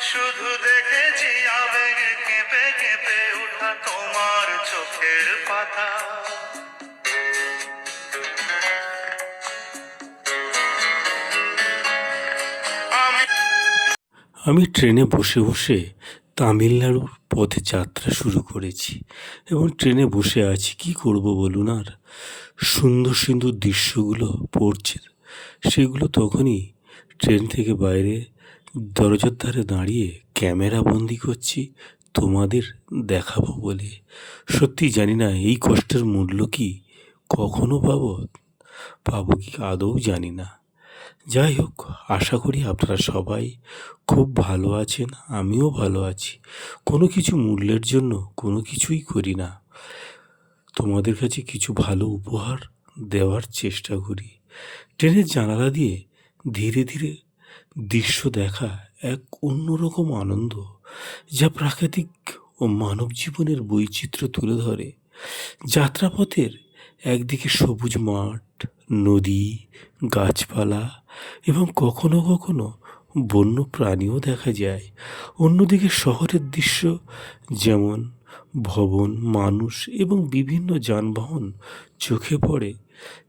শুধু দেখেছি আবেগে কেঁপে কেঁপে উঠা তোমার চোখের পাতা। আমি ট্রেনে বসে বসে তামিলনাড়ুর পথে যাত্রা শুরু করেছি এবং ট্রেনে বসে আছি, কি করব বলুন আর? সুন্দর সুন্দর দৃশ্যগুলো পড়ছে। সেগুলো তখনই ট্রেন থেকে বাইরে দরজার ধারে দাঁড়িয়ে ক্যামেরা বন্দি করছি, তোমাদের দেখাবো বলে। সত্যি জানি না, এই কষ্টের মূল্য কি কখনো পাবো? পাবো কি আদৌ জানি না। যাই হোক, আশা করি আপনারা সবাই খুব ভালো আছেন, আমিও ভালো আছি। কোনো কিছু মূল্যের জন্য কোনো কিছুই করি না। তোমাদের কাছে কিছু ভালো উপহার দেওয়ার চেষ্টা করি। ট্রেনের জানালা দিয়ে ধীরে ধীরে দৃশ্য দেখা এক অন্যরকম আনন্দ যা প্রাকৃতিক ও মানব জীবনের বৈচিত্র্য তুলে ধরে। যাত্রাপথের একদিকে সবুজ মাঠ, নদী, গাছপালা এবং কখনো কখনো বন্য প্রাণীও দেখা যায়। অন্যদিকে শহরের দৃশ্য যেমন ভবন, মানুষ এবং বিভিন্ন যানবাহন চোখে পড়ে।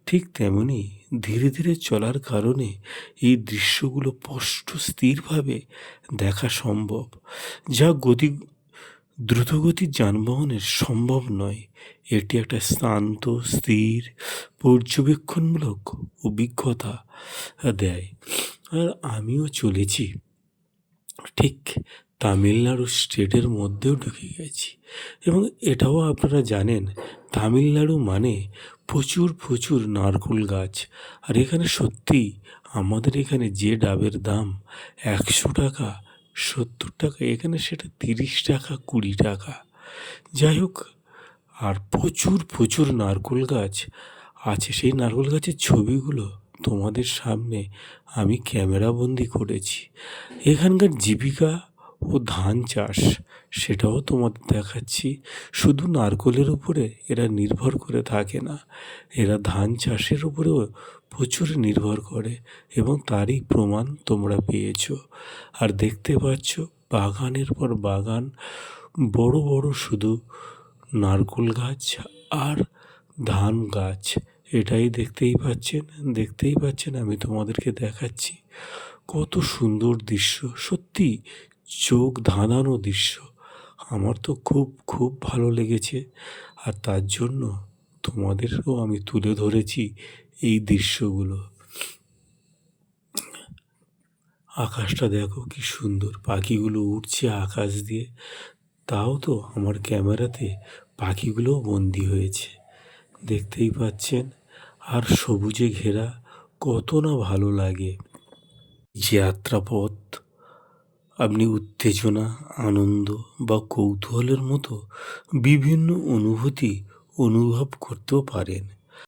ঠিক তেমনি ধীরে ধীরে চলার কারণে এই দৃশ্যগুলো স্পষ্ট, স্থিরভাবে দেখা সম্ভব, যা গতি, দ্রুতগতির যানবাহনের সম্ভব নয়। এটি একটা শান্ত, স্থির, পর্যবেক্ষণমূলক অভিজ্ঞতা দেয়। আর আমিও চলেছি। ঠিক তামিলনাড়ু স্টেটের মধ্যেও ঢুকে গেছি। এবং এটাও আপনারা জানেন, তামিলনাড়ু মানে প্রচুর প্রচুর নারকেল গাছ। আর এখানে সত্যি আমাদের এখানে যে ডাবের দাম একশো টাকা, সত্তর টাকা, এখানে সেটা তিরিশ টাকা, কুড়ি টাকা। যাই হোক, আর প্রচুর প্রচুর নারকেল গাছ আছে। সেই নারকেল গাছের ছবিগুলো তোমাদের সামনে আমি ক্যামেরাবন্দি করেছি। এখানকার জীবিকা ও ধান চাষ, সেটাও তোমাদের দেখাচ্ছি। শুধু নারকেলের উপরে এরা নির্ভর করে থাকে না। এরা ধান চাষের উপরেও প্রচুর নির্ভর করে এবং তারই প্রমাণ তোমরা পেয়েছ। আর দেখতে পাচ্ছ, বাগানের পর বাগান, বড় বড় শুধু নারকেল গাছ আর ধান গাছ। এটাই দেখতেই পাচ্ছেন দেখতেই পাচ্ছেন আমি তোমাদেরকে দেখাচ্ছি। কত সুন্দর দৃশ্য সত্যি চোখ ধাঁধানো দৃশ্য। আমার তো খুব খুব ভালো লেগেছে। আর তার জন্য তোমাদেরও আমি তুলে ধরেছি এই দৃশ্যগুলো। আকাশটা দেখো কি সুন্দর। পাখিগুলো উঠছে আকাশ দিয়ে। তাও তো আমার ক্যামেরাতে পাখিগুলোও বন্দি হয়েছে। দেখতেই পাচ্ছেন? আর সবুজে ঘেরা কত না ভালো লাগে। যাত্রাপথ আপনি উত্তেজনা আনন্দ বা কৌতূহলের মতো বিভিন্ন অনুভূতি অনুভব করতেও পারেন।